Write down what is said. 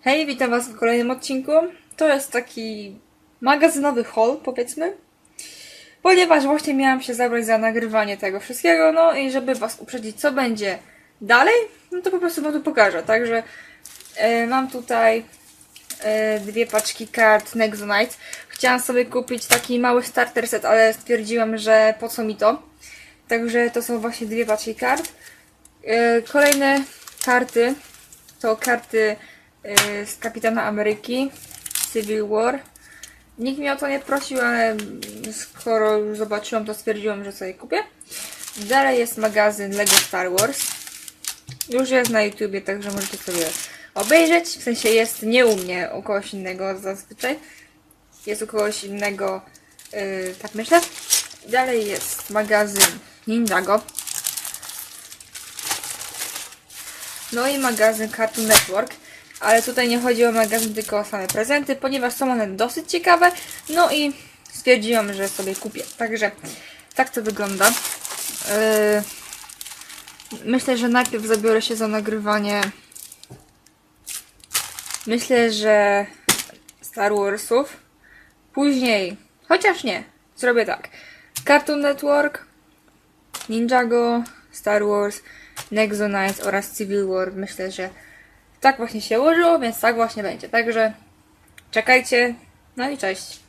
Hej, witam Was w kolejnym odcinku. To jest taki magazynowy haul, powiedzmy. Ponieważ właśnie miałam się zabrać za nagrywanie tego wszystkiego, no i żeby Was uprzedzić, co będzie dalej, no to po prostu Wam tu pokażę. Także e, mam tutaj e, dwie paczki kart Nexonite. Chciałam sobie kupić taki mały starter set, ale stwierdziłam, że po co mi to. Także to są właśnie dwie paczki kart. E, Kolejne karty to karty z Kapitana Ameryki Civil War. Nikt mnie o to nie prosił, ale skoro już zobaczyłam, to stwierdziłam, że sobie kupię. Dalej jest magazyn Lego Star Wars. Już jest na YouTubie, także możecie sobie obejrzeć. W sensie jest nie u mnie, u kogoś innego zazwyczaj. Jest u kogoś innego, yy, tak myślę. Dalej jest magazyn Ninjago. No i magazyn Cartoon Network. Ale tutaj nie chodzi o magazyn, tylko o same prezenty, ponieważ są one dosyć ciekawe. No i stwierdziłam, że sobie kupię. Także tak to wygląda. Yy, myślę, że najpierw zabiorę się za nagrywanie. Myślę, że Star Warsów. Później, chociaż nie, zrobię tak. Cartoon Network, Ninjago, Star Wars, Nexonites oraz Civil War. Myślę, że tak właśnie się ułożyło, więc tak właśnie będzie. Także czekajcie. No i cześć.